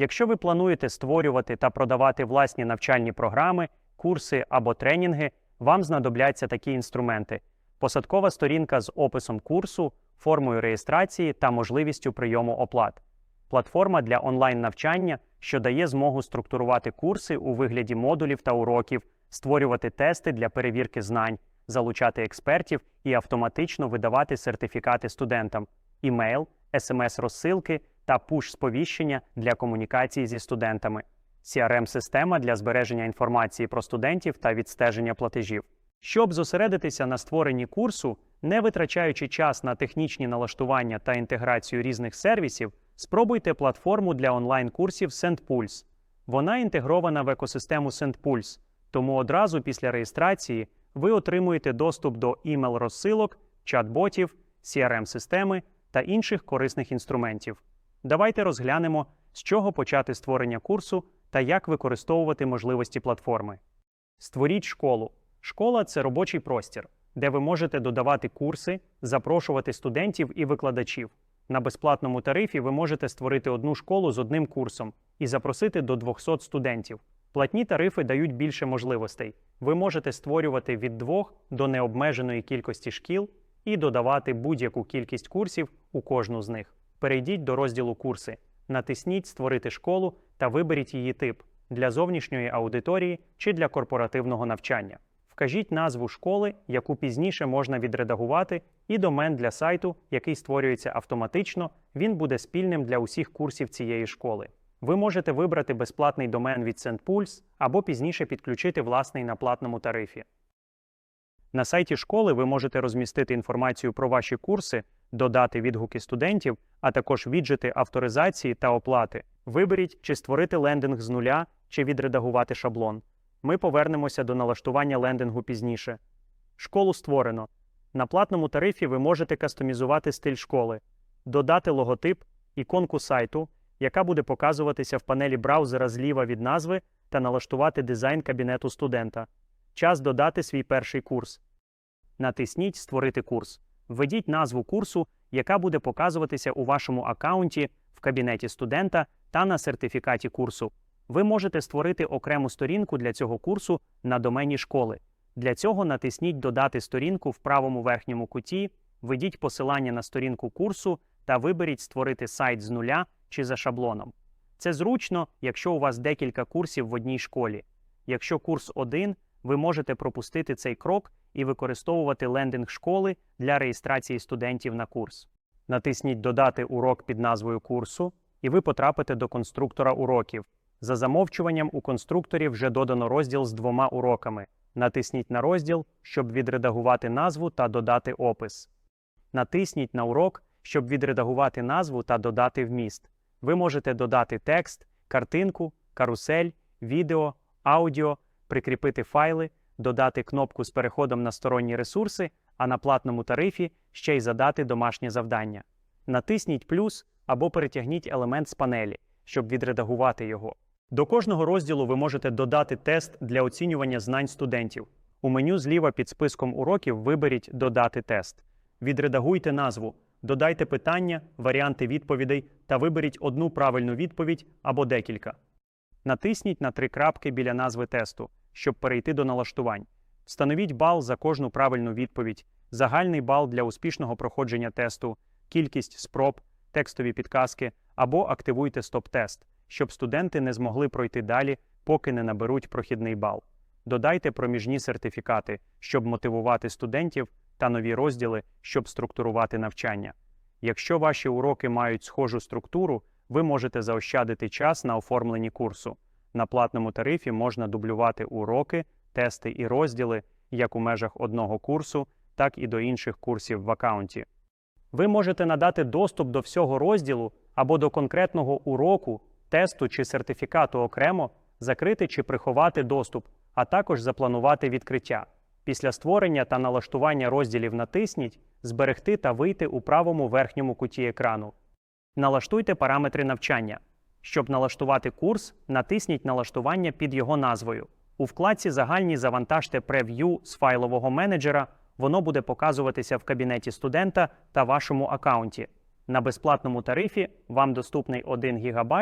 Якщо ви плануєте створювати та продавати власні навчальні програми, курси або тренінги, вам знадобляться такі інструменти: посадкова сторінка з описом курсу, формою реєстрації та можливістю прийому оплат, платформа для онлайн-навчання, що дає змогу структурувати курси у вигляді модулів та уроків, створювати тести для перевірки знань, залучати експертів і автоматично видавати сертифікати студентам, імейл, смс-розсилки та пуш-сповіщення для комунікації зі студентами, CRM-система для збереження інформації про студентів та відстеження платежів. Щоб зосередитися на створенні курсу, не витрачаючи час на технічні налаштування та інтеграцію різних сервісів, спробуйте платформу для онлайн-курсів SendPulse. Вона інтегрована в екосистему SendPulse, тому одразу після реєстрації ви отримуєте доступ до імейл-розсилок, чат-ботів, CRM-системи та інших корисних інструментів. Давайте розглянемо, з чого почати створення курсу та як використовувати можливості платформи. Створіть школу. Школа це робочий простір, де ви можете додавати курси, запрошувати студентів і викладачів. На безплатному тарифі ви можете створити одну школу з одним курсом і запросити до 200 студентів. Платні тарифи дають більше можливостей. Ви можете створювати від двох до необмеженої кількості шкіл і додавати будь-яку кількість курсів у кожну з них. Перейдіть до розділу Курси, натисніть Створити школу та виберіть її тип для зовнішньої аудиторії чи для корпоративного навчання. Вкажіть назву школи, яку пізніше можна відредагувати, і домен для сайту, який створюється автоматично, він буде спільним для усіх курсів цієї школи. Ви можете вибрати безплатний домен від SendPulse або пізніше підключити власний на платному тарифі. На сайті школи ви можете розмістити інформацію про ваші курси, додати відгуки студентів, а також віджити авторизації та оплати. Виберіть, чи створити лендинг з нуля, чи відредагувати шаблон. Ми повернемося до налаштування лендингу пізніше. Школу створено. На платному тарифі ви можете кастомізувати стиль школи, додати логотип, іконку сайту, яка буде показуватися в панелі браузера зліва від назви, та налаштувати дизайн кабінету студента. Час додати свій перший курс. Натисніть Створити курс. Введіть назву курсу, яка буде показуватися у вашому аккаунті в кабінеті студента та на сертифікаті курсу. Ви можете створити окрему сторінку для цього курсу на домені школи. Для цього натисніть Додати сторінку в правому верхньому куті, введіть посилання на сторінку курсу та виберіть Створити сайт з нуля чи за шаблоном. Це зручно, якщо у вас декілька курсів в одній школі. Якщо курс один, ви можете пропустити цей крок і використовувати лендинг школи для реєстрації студентів на курс. Натисніть Додати урок під назвою курсу, і ви потрапите до конструктора уроків. За замовчуванням у конструкторі вже додано розділ з двома уроками. Натисніть на розділ, щоб відредагувати назву та додати опис. Натисніть на урок, щоб відредагувати назву та додати вміст. Ви можете додати текст, картинку, карусель, відео, аудіо, прикріпити файли, додати кнопку з переходом на сторонні ресурси, а на платному тарифі ще й задати домашнє завдання. Натисніть плюс або перетягніть елемент з панелі, щоб відредагувати його. До кожного розділу ви можете додати тест для оцінювання знань студентів. У меню зліва під списком уроків виберіть Додати тест. Відредагуйте назву, додайте питання, варіанти відповідей та виберіть одну правильну відповідь або декілька. Натисніть на три крапки біля назви тесту, щоб перейти до налаштувань. Встановіть бал за кожну правильну відповідь, загальний бал для успішного проходження тесту, кількість спроб, текстові підказки або активуйте стоп-тест, щоб студенти не змогли пройти далі, поки не наберуть прохідний бал. Додайте проміжні сертифікати, щоб мотивувати студентів, та нові розділи, щоб структурувати навчання. Якщо ваші уроки мають схожу структуру, ви можете заощадити час на оформленні курсу. На платному тарифі можна дублювати уроки, тести і розділи як у межах одного курсу, так і до інших курсів в аккаунті. Ви можете надати доступ до всього розділу або до конкретного уроку, тесту чи сертифікату окремо, закрити чи приховати доступ, а також запланувати відкриття. Після створення та налаштування розділів натисніть Зберегти та вийти у правому верхньому куті екрану. Налаштуйте параметри навчання. Щоб налаштувати курс, натисніть Налаштування під його назвою. У вкладці Загальні завантажте прев'ю з файлового менеджера, воно буде показуватися в кабінеті студента та вашому аккаунті. На безплатному тарифі вам доступний 1 ГБ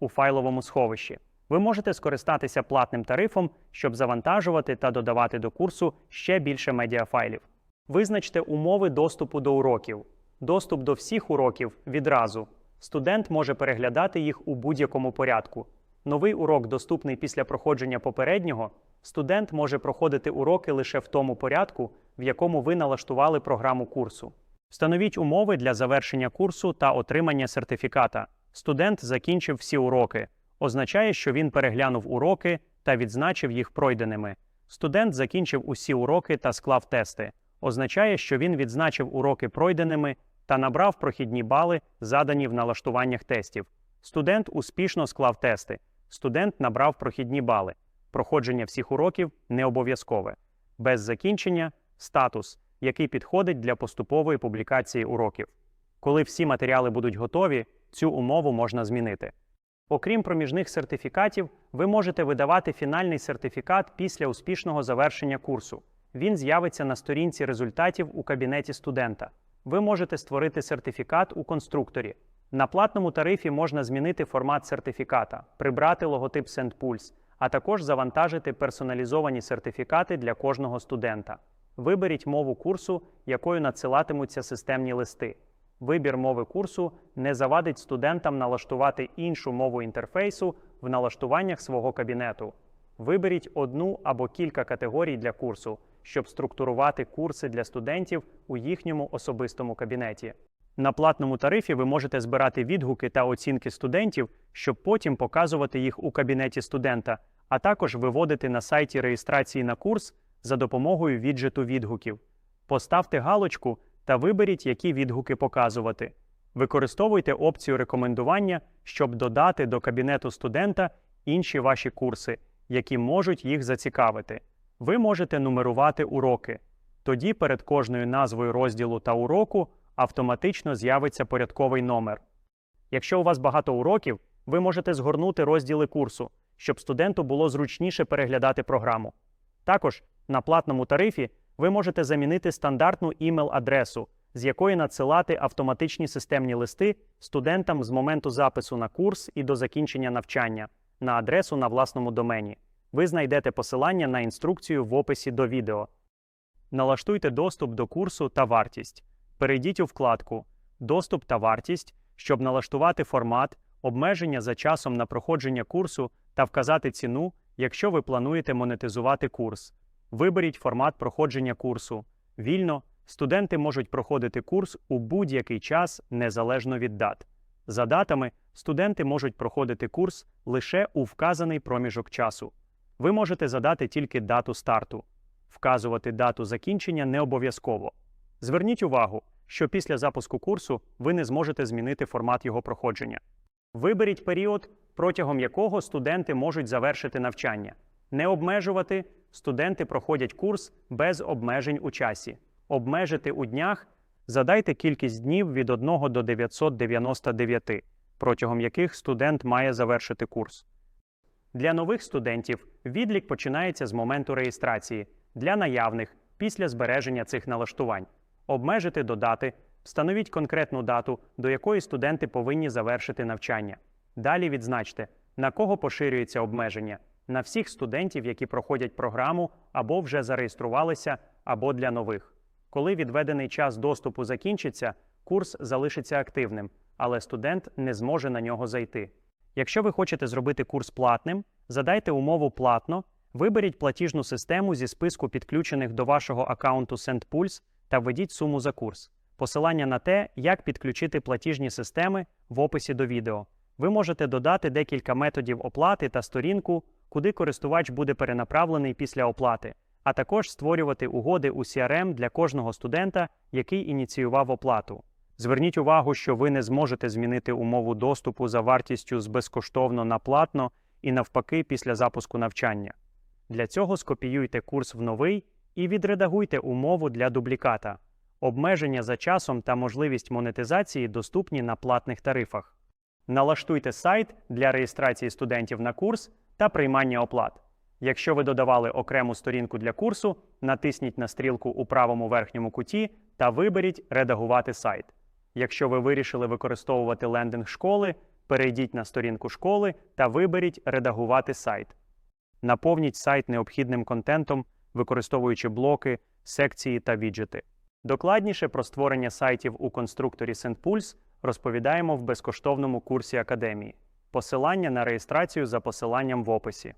у файловому сховищі. Ви можете скористатися платним тарифом, щоб завантажувати та додавати до курсу ще більше медіафайлів. Визначте умови доступу до уроків. Доступ до всіх уроків відразу. Студент може переглядати їх у будь-якому порядку. Новий урок доступний після проходження попереднього. Студент може проходити уроки лише в тому порядку, в якому ви налаштували програму курсу. Встановіть умови для завершення курсу та отримання сертифіката. Студент закінчив всі уроки. Означає, що він переглянув уроки та відзначив їх пройденими. Студент закінчив усі уроки та склав тести. Означає, що він відзначив уроки пройденими та набрав прохідні бали, задані в налаштуваннях тестів. Студент успішно склав тести. Студент набрав прохідні бали. Проходження всіх уроків не обов'язкове. Без закінчення статус, який підходить для поступової публікації уроків. Коли всі матеріали будуть готові, цю умову можна змінити. Окрім проміжних сертифікатів, ви можете видавати фінальний сертифікат після успішного завершення курсу. Він з'явиться на сторінці результатів у кабінеті студента. Ви можете створити сертифікат у конструкторі. На платному тарифі можна змінити формат сертифіката, прибрати логотип SendPulse, а також завантажити персоналізовані сертифікати для кожного студента. Виберіть мову курсу, якою надсилатимуться системні листи. Вибір мови курсу не завадить студентам налаштувати іншу мову інтерфейсу в налаштуваннях свого кабінету. Виберіть одну або кілька категорій для курсу, щоб структурувати курси для студентів у їхньому особистому кабінеті. На платному тарифі ви можете збирати відгуки та оцінки студентів, щоб потім показувати їх у кабінеті студента, а також виводити на сайті реєстрації на курс за допомогою віджиту відгуків. Поставте галочку та виберіть, які відгуки показувати. Використовуйте опцію рекомендування, щоб додати до кабінету студента інші ваші курси, які можуть їх зацікавити. Ви можете нумерувати уроки. Тоді перед кожною назвою розділу та уроку автоматично з'явиться порядковий номер. Якщо у вас багато уроків, ви можете згорнути розділи курсу, щоб студенту було зручніше переглядати програму. Також на платному тарифі ви можете замінити стандартну імейл-адресу, з якої надсилати автоматичні системні листи студентам з моменту запису на курс і до закінчення навчання на адресу на власному домені. Ви знайдете посилання на інструкцію в описі до відео. Налаштуйте доступ до курсу та вартість. Перейдіть у вкладку Доступ та вартість, щоб налаштувати формат, обмеження за часом на проходження курсу та вказати ціну, якщо ви плануєте монетизувати курс. Виберіть формат проходження курсу. Вільно студенти можуть проходити курс у будь-який час незалежно від дат. За датами, студенти можуть проходити курс лише у вказаний проміжок часу. Ви можете задати тільки дату старту. Вказувати дату закінчення не обов'язково. Зверніть увагу, що після запуску курсу ви не зможете змінити формат його проходження. Виберіть період, протягом якого студенти можуть завершити навчання. Не обмежувати студенти проходять курс без обмежень у часі. Обмежити у днях задайте кількість днів від 1 до 999, протягом яких студент має завершити курс. Для нових студентів відлік починається з моменту реєстрації, для наявних після збереження цих налаштувань. Обмежити до дати, встановіть конкретну дату, до якої студенти повинні завершити навчання. Далі відзначте, на кого поширюється обмеження на всіх студентів, які проходять програму або вже зареєструвалися, або для нових. Коли відведений час доступу закінчиться, курс залишиться активним, але студент не зможе на нього зайти. Якщо ви хочете зробити курс платним, задайте умову платно, виберіть платіжну систему зі списку підключених до вашого аккаунту SendPulse та введіть суму за курс. Посилання на те, як підключити платіжні системи в описі до відео. Ви можете додати декілька методів оплати та сторінку, куди користувач буде перенаправлений після оплати, а також створювати угоди у CRM для кожного студента, який ініціював оплату. Зверніть увагу, що ви не зможете змінити умову доступу за вартістю з безкоштовно на платно і навпаки після запуску навчання. Для цього скопіюйте курс в новий і відредагуйте умову для дубліката. Обмеження за часом та можливість монетизації доступні на платних тарифах. Налаштуйте сайт для реєстрації студентів на курс та приймання оплат. Якщо ви додавали окрему сторінку для курсу, натисніть на стрілку у правому верхньому куті та виберіть Редагувати сайт. Якщо ви вирішили використовувати лендинг школи, перейдіть на сторінку школи та виберіть Редагувати сайт. Наповніть сайт необхідним контентом, використовуючи блоки, секції та віджити. Докладніше про створення сайтів у конструкторі SendPulse розповідаємо в безкоштовному курсі Академії. Посилання на реєстрацію за посиланням в описі.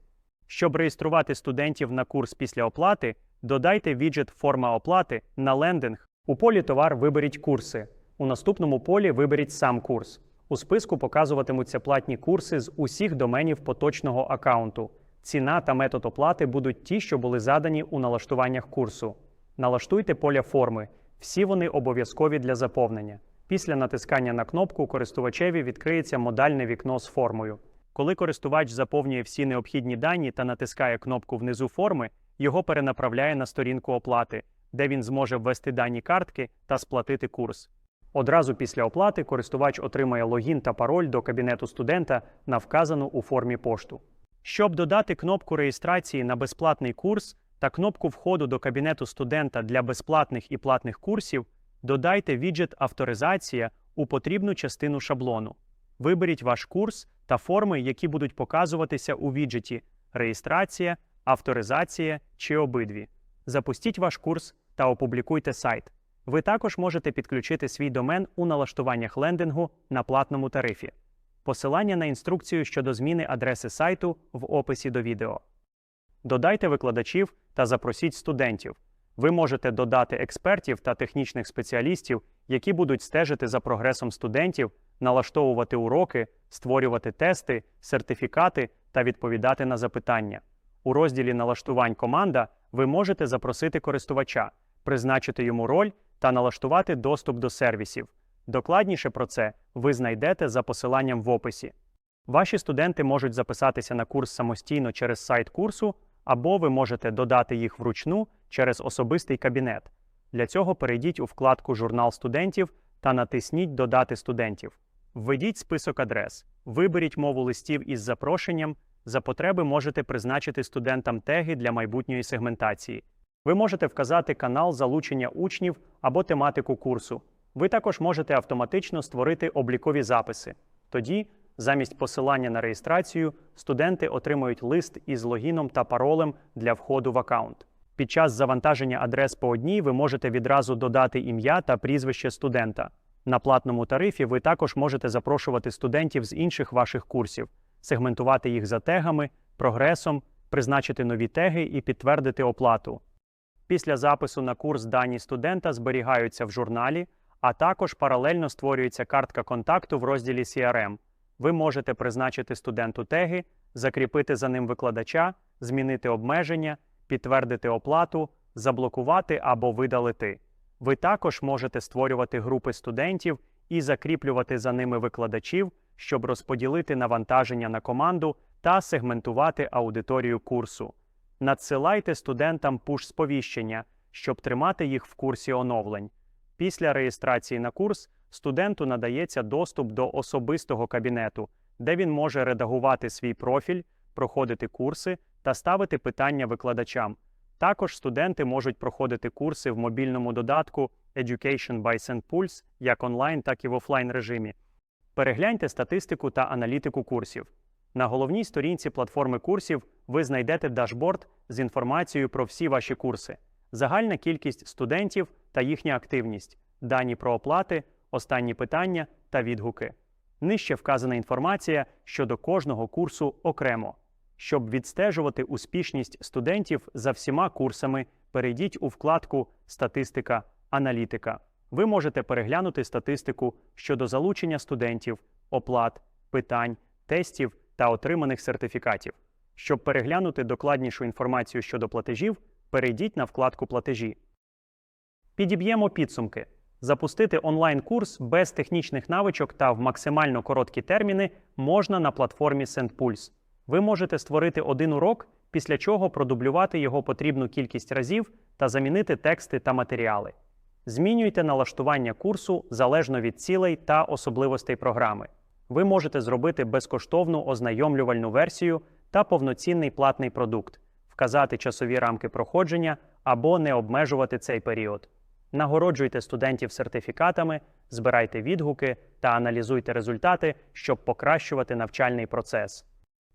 Щоб реєструвати студентів на курс після оплати, додайте віджит Форма оплати на лендинг. У полі Товар виберіть курси. У наступному полі виберіть сам курс. У списку показуватимуться платні курси з усіх доменів поточного аккаунту. Ціна та метод оплати будуть ті, що були задані у налаштуваннях курсу. Налаштуйте поля форми. Всі вони обов'язкові для заповнення. Після натискання на кнопку користувачеві відкриється модальне вікно з формою. Коли користувач заповнює всі необхідні дані та натискає кнопку внизу форми, його перенаправляє на сторінку оплати, де він зможе ввести дані картки та сплатити курс. Одразу після оплати користувач отримає логін та пароль до кабінету студента на вказану у формі пошту. Щоб додати кнопку реєстрації на безплатний курс та кнопку входу до кабінету студента для безплатних і платних курсів, додайте віджит Авторизація у потрібну частину шаблону. Виберіть ваш курс та форми, які будуть показуватися у віджиті Реєстрація, Авторизація чи обидві. Запустіть ваш курс та опублікуйте сайт. Ви також можете підключити свій домен у налаштуваннях лендингу на платному тарифі. Посилання на інструкцію щодо зміни адреси сайту в описі до відео. Додайте викладачів та запросіть студентів. Ви можете додати експертів та технічних спеціалістів, які будуть стежити за прогресом студентів, налаштовувати уроки, створювати тести, сертифікати та відповідати на запитання. У розділі налаштувань команда ви можете запросити користувача, призначити йому роль та налаштувати доступ до сервісів. Докладніше про це ви знайдете за посиланням в описі. Ваші студенти можуть записатися на курс самостійно через сайт курсу, або ви можете додати їх вручну через особистий кабінет. Для цього перейдіть у вкладку Журнал студентів та натисніть Додати студентів. Введіть список адрес, виберіть мову листів із запрошенням. За потреби можете призначити студентам теги для майбутньої сегментації. Ви можете вказати канал залучення учнів або тематику курсу. Ви також можете автоматично створити облікові записи. Тоді, замість посилання на реєстрацію, студенти отримують лист із логіном та паролем для входу в аккаунт. Під час завантаження адрес по одній ви можете відразу додати ім'я та прізвище студента. На платному тарифі ви також можете запрошувати студентів з інших ваших курсів, сегментувати їх за тегами, прогресом, призначити нові теги і підтвердити оплату. Після запису на курс дані студента зберігаються в журналі, а також паралельно створюється картка контакту в розділі CRM. Ви можете призначити студенту теги, закріпити за ним викладача, змінити обмеження, підтвердити оплату, заблокувати або видалити. Ви також можете створювати групи студентів і закріплювати за ними викладачів, щоб розподілити навантаження на команду та сегментувати аудиторію курсу. Надсилайте студентам пуш-сповіщення, щоб тримати їх в курсі оновлень. Після реєстрації на курс студенту надається доступ до особистого кабінету, де він може редагувати свій профіль, проходити курси та ставити питання викладачам. Також студенти можуть проходити курси в мобільному додатку Education by SendPulse як онлайн, так і в офлайн режимі. Перегляньте статистику та аналітику курсів. На головній сторінці платформи курсів ви знайдете дашборд з інформацією про всі ваші курси, загальна кількість студентів та їхня активність, дані про оплати, останні питання та відгуки. Нижче вказана інформація щодо кожного курсу окремо. Щоб відстежувати успішність студентів за всіма курсами, перейдіть у вкладку Статистика Аналітика. Ви можете переглянути статистику щодо залучення студентів, оплат, питань, тестів та отриманих сертифікатів. Щоб переглянути докладнішу інформацію щодо платежів, перейдіть на вкладку Платежі. Підіб'ємо підсумки. Запустити онлайн-курс без технічних навичок та в максимально короткі терміни можна на платформі SendPulse. Ви можете створити один урок, після чого продублювати його потрібну кількість разів та замінити тексти та матеріали. Змінюйте налаштування курсу залежно від цілей та особливостей програми. Ви можете зробити безкоштовну ознайомлювальну версію та повноцінний платний продукт, вказати часові рамки проходження або не обмежувати цей період. Нагороджуйте студентів сертифікатами, збирайте відгуки та аналізуйте результати, щоб покращувати навчальний процес.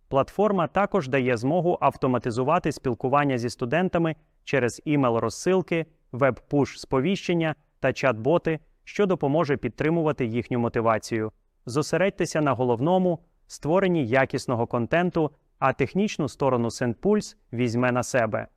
Платформа також дає змогу автоматизувати спілкування зі студентами через імейл-розсилки, веб-пуш сповіщення та чат-боти, що допоможе підтримувати їхню мотивацію. Зосередьтеся на головному створенні якісного контенту, а технічну сторону SendPulse візьме на себе.